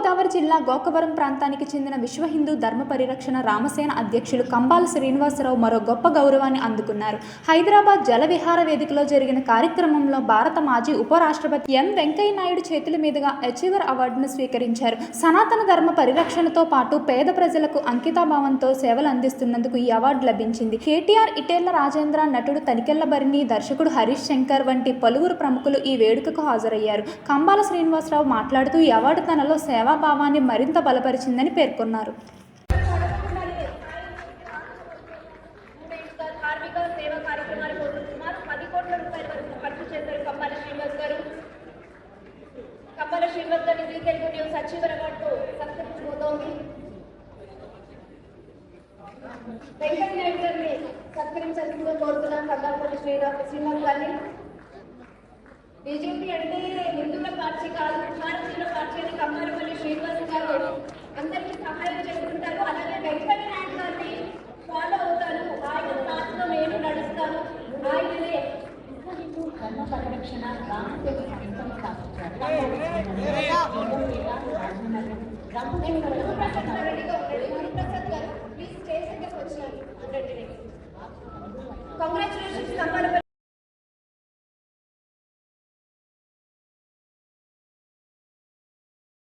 గోదావరి జిల్లా గోకవరం ప్రాంతానికి చెందిన విశ్వ హిందూ ధర్మ పరిరక్షణ రామసేన అధ్యక్షులు కంబాల శ్రీనివాసరావు మరో గొప్ప గౌరవాన్ని అందుకున్నారు. హైదరాబాద్ జల విహార వేదికలో జరిగిన కార్యక్రమంలో భారత మాజీ ఉపరాష్ట్రపతి ఎం వెంకయ్య నాయుడు చేతుల మీదుగా అచీవర్ అవార్డును స్వీకరించారు. సనాతన ధర్మ పరిరక్షణతో పాటు పేద ప్రజలకు అంకితాభావంతో సేవలు అందిస్తున్నందుకు ఈ అవార్డు లభించింది. కేటీఆర్ ఇటేళ్ళ రాజేంద్ర నటుడు తనికెళ్ళ భరిణి దర్శకుడు హరీష్ శంకర్ వంటి పలువురు ప్రముఖులు ఈ వేడుకకు హాజరయ్యారు. కంబాల శ్రీనివాసరావు మాట్లాడుతూ ఈ అవార్డు తనలో సేవ సేవాభావాన్ని మరింత బలపరిచిందని పేర్కొన్నారు. సేవా పది కోట్ల ఖర్చు చేశారు శ్రీనివాస్ గారు. జీ తెలుగు న్యూస్ అచీవర్ సత్కరించబోతోంది. వెంకయ్య నాయుడు గారిని సత్కరించాల్సిందిగా కోరుతున్నాం శ్రీరామ్ శ్రీనివాస్ గారిని. బీజేపీ అంటే హిందువుల పార్టీ కాదు భారతీయుల హిందూ ధర్మ పరిరక్షణ సంస్థను స్థాపించారు